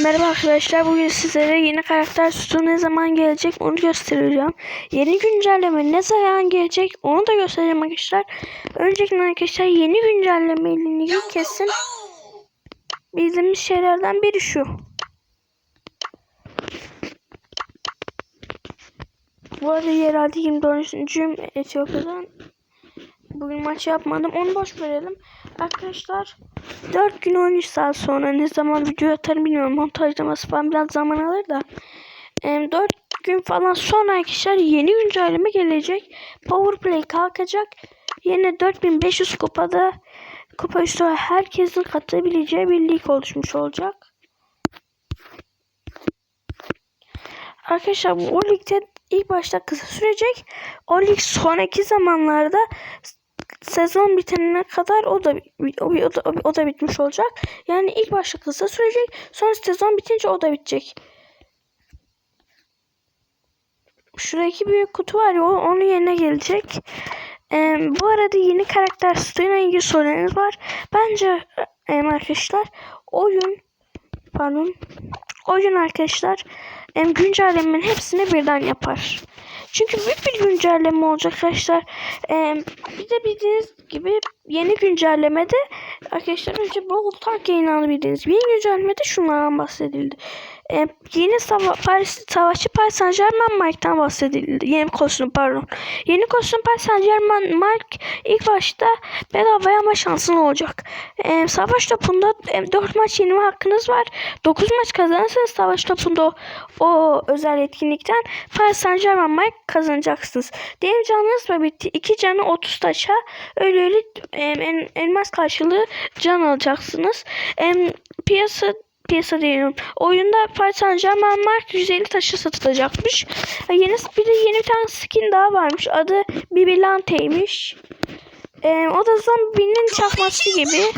Merhaba arkadaşlar bugün sizlere yeni karakter sütü ne zaman gelecek onu göstereceğim. Yeni güncelleme ne zaman gelecek onu da göstereceğim arkadaşlar. Öncelikle arkadaşlar yeni güncelleme ilgili kesin bildiğimiz şeylerden biri şu. Bu arada yerelde 24. Etiyopya'dan bugün maç yapmadım onu boş verelim. Arkadaşlar 4 gün 13 saat sonra ne zaman video atarım bilmiyorum. Montajlaması falan biraz zaman alır da. Em, 4 gün falan sonra arkadaşlar yeni güncelleme gelecek. Powerplay kalkacak. Yine 4500 kupada kupa üstü herkesin katılabileceği bir lig oluşmuş olacak. Arkadaşlar bu o ligde ilk başta kısa sürecek. O lig sonraki zamanlarda sezon bitimine kadar o da o, o, da, o da bitmiş olacak. Yani ilk başta kısa sürecek. Sonra sezon bitince o da bitecek. Şuradaki büyük kutu var ya o, onun yerine gelecek. Ee, bu arada yeni karakter stüdyona ilgili sorularınız var. Bence e, arkadaşlar oyun pardon oyun arkadaşlar e, güncellemenin hepsini birden yapar. Çünkü büyük bir güncelleme olacak arkadaşlar. Ee, bir de bildiğiniz gibi yeni güncellemede arkadaşlar önce Brawl Talk yayınlandı bildiğiniz. Yeni güncellemede şunlardan bahsedildi. Ee, yeni sava Paris, savaşçı Paris Saint Germain Mark'tan bahsedildi. Yeni kostüm pardon. Yeni kostüm Paris Saint Germain Mark ilk başta bedavaya ama şansın olacak. Ee, savaş topunda e, 4 maç yenilme hakkınız var. 9 maç kazanırsanız savaş topunda o, o özel etkinlikten Paris Saint Germain Mark kazanacaksınız. Diyelim canınız ve bitti. 2 canı 30 taşa öyle öyle e, el, elmas karşılığı can alacaksınız. E, piyasa piyasa diyelim. Oyunda Paris Saint Germain Mark 150 taşı satılacakmış. Yeni bir de yeni bir tane skin daha varmış. Adı Bibilante'ymiş. E, o da zombinin çakması gibi.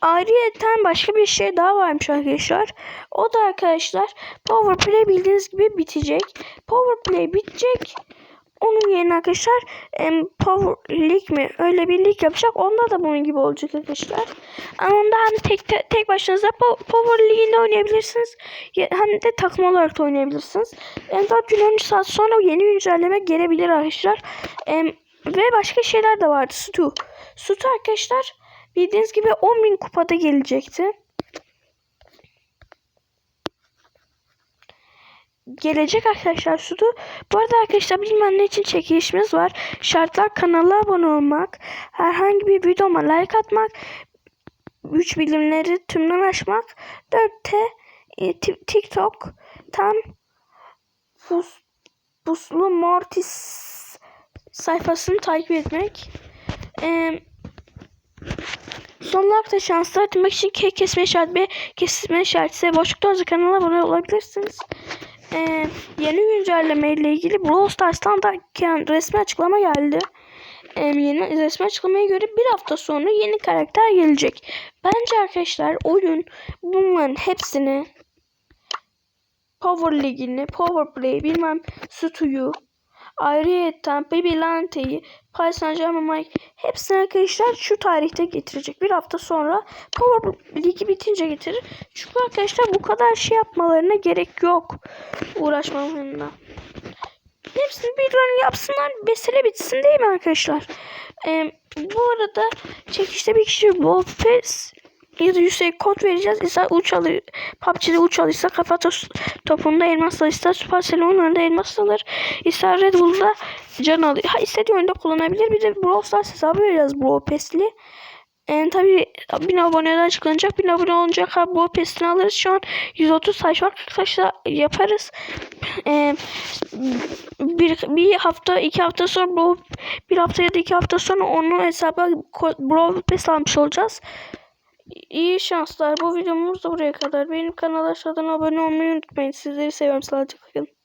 Ayrıyeten başka bir şey daha varmış arkadaşlar. O da arkadaşlar Power Play bildiğiniz gibi bitecek. Power Play bitecek. Onun yerine arkadaşlar Power League mi? Öyle bir lig yapacak. Onda da bunun gibi olacak arkadaşlar. Ama onda hem tek te- tek başınıza po- Power League'inde oynayabilirsiniz. Ya- Hem de takım olarak da oynayabilirsiniz. 4 gün 13 saat sonra yeni güncelleme gelebilir arkadaşlar. Em, ve başka şeyler de vardı. Stu. Stu arkadaşlar bildiğiniz gibi 10.000 kupada gelecekti. Gelecek arkadaşlar sudu. Bu arada arkadaşlar bilmem ne için çekilişimiz var. Şartlar kanala abone olmak, herhangi bir videoma like atmak, 3 bilimleri tümden açmak, 4T e, ti- TikTok tam bus, buslu mortis sayfasını takip etmek. Eee Son olarak da şanslı arttırmak için K kesme işareti B kesme işareti boşlukta olacak kanala abone olabilirsiniz. Ee, yeni güncelleme ile ilgili Brawl Stars'tan da resmi açıklama geldi. Ee, yeni resmi açıklamaya göre bir hafta sonra yeni karakter gelecek. Bence arkadaşlar oyun bunların hepsini Power League'ini, Power Play, bilmem Stu'yu, ayrıyeten Baby Lante'yi, Paris Saint Germain hepsini arkadaşlar şu tarihte getirecek. Bir hafta sonra Power Ligi bitince getirir. Çünkü arkadaşlar bu kadar şey yapmalarına gerek yok. Uğraşmalarına. Hepsini bir yapsınlar. Mesele bitsin değil mi arkadaşlar? Ee, bu arada çekişte bir kişi Wolfes ya da yüksek kod vereceğiz. İster uç alır, PUBG'de uç alırsa kafa topunda elmas alır. İster Supercell'in oyunlarında elmas alır. İster Red Bull'da can alır. Ha istediği oyunda kullanabilir. Bir de Brawl Stars hesabı vereceğiz Brawl Pass'li. Yani tabii 1000 aboneden açıklanacak. 1000 abone olunca Brawl Pass'ini alırız. Şu an 130 sayfa var. 40 sayfa yaparız. Ee, bir, bir hafta iki hafta sonra bir hafta ya da iki hafta sonra onu hesaba Brawl Pass almış olacağız. İyi şanslar. Bu videomuz da buraya kadar. Benim kanala aşağıdan abone olmayı unutmayın. Sizleri seviyorum. Sağlıcakla kalın.